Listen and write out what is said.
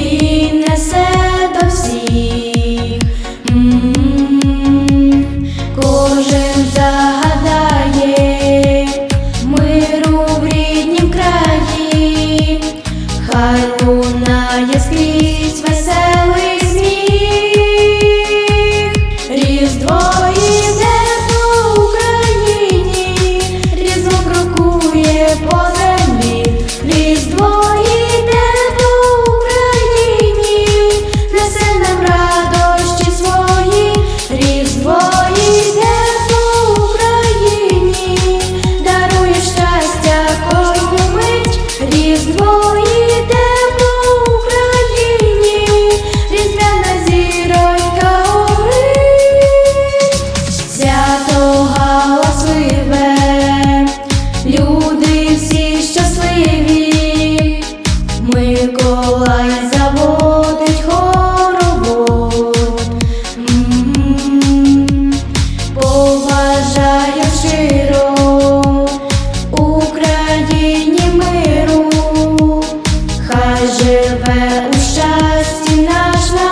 be живе у щасті наш